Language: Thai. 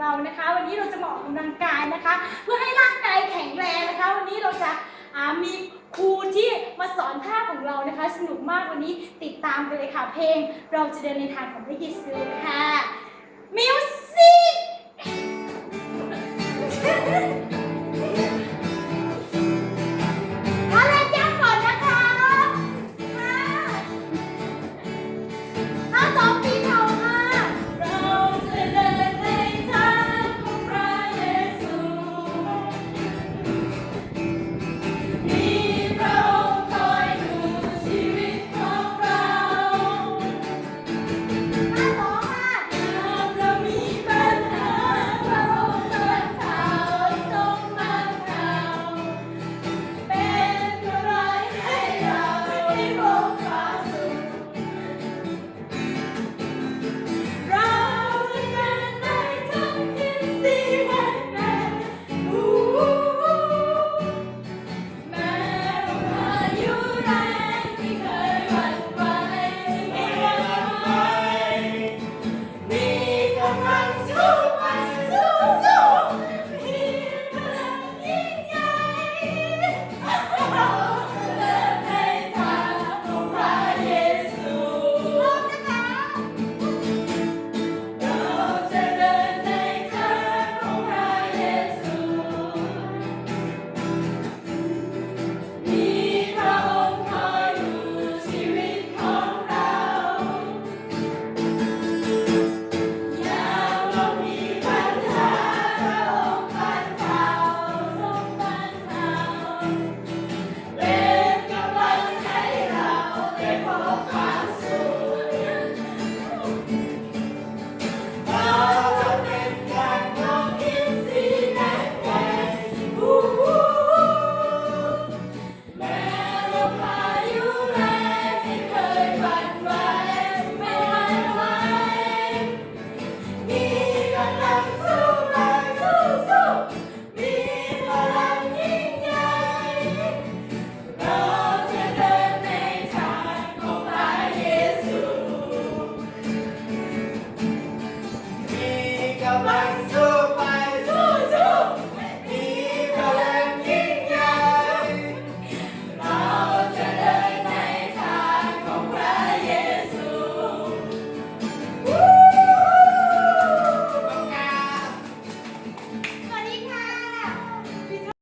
เรานะคะ วันนี้เราจะมาออกกำลังกายนะคะ เพื่อให้ร่างกายแข็งแรงนะคะ วันนี้เราจะามีครูที่มาสอนท่าของเรานะคะ สนุกมากวันนี้ติดตามไปเลยค่ะเพลง เราจะเดินในทางของพระเยซูค่ะ